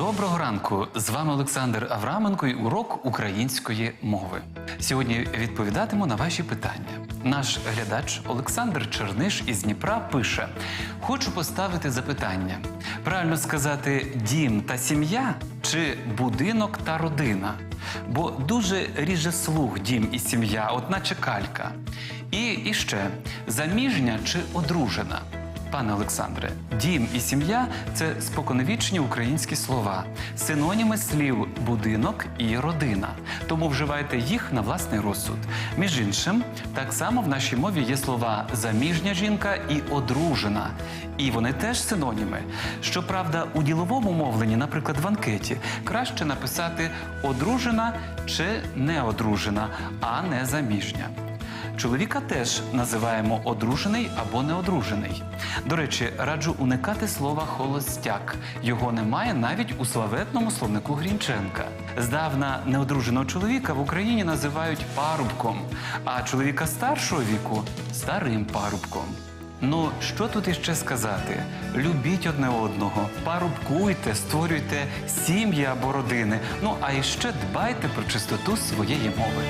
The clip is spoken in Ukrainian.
Доброго ранку! З вами Олександр Авраменко і урок української мови. Сьогодні відповідатиму на ваші питання. Наш глядач Олександр Черниш із Дніпра пише: Хочу поставити запитання: правильно сказати дім та сім'я чи будинок та родина? Бо дуже ріже слух дім і сім'я, от наче калька. І, і ще заміжня чи одружена? Пане Олександре, дім і сім'я це споконвічні українські слова, синоніми слів будинок і родина. Тому вживайте їх на власний розсуд. Між іншим, так само в нашій мові є слова заміжня жінка і одружена. І вони теж синоніми. Щоправда, у діловому мовленні, наприклад, в анкеті, краще написати одружена чи неодружена, а не заміжня. Чоловіка теж називаємо одружений або неодружений. До речі, раджу уникати слова холостяк. Його немає навіть у славетному словнику Грінченка. Здавна неодруженого чоловіка в Україні називають парубком, а чоловіка старшого віку старим парубком. Ну, що тут іще сказати? Любіть одне одного, парубкуйте, створюйте сім'ї або родини. Ну а іще дбайте про чистоту своєї мови.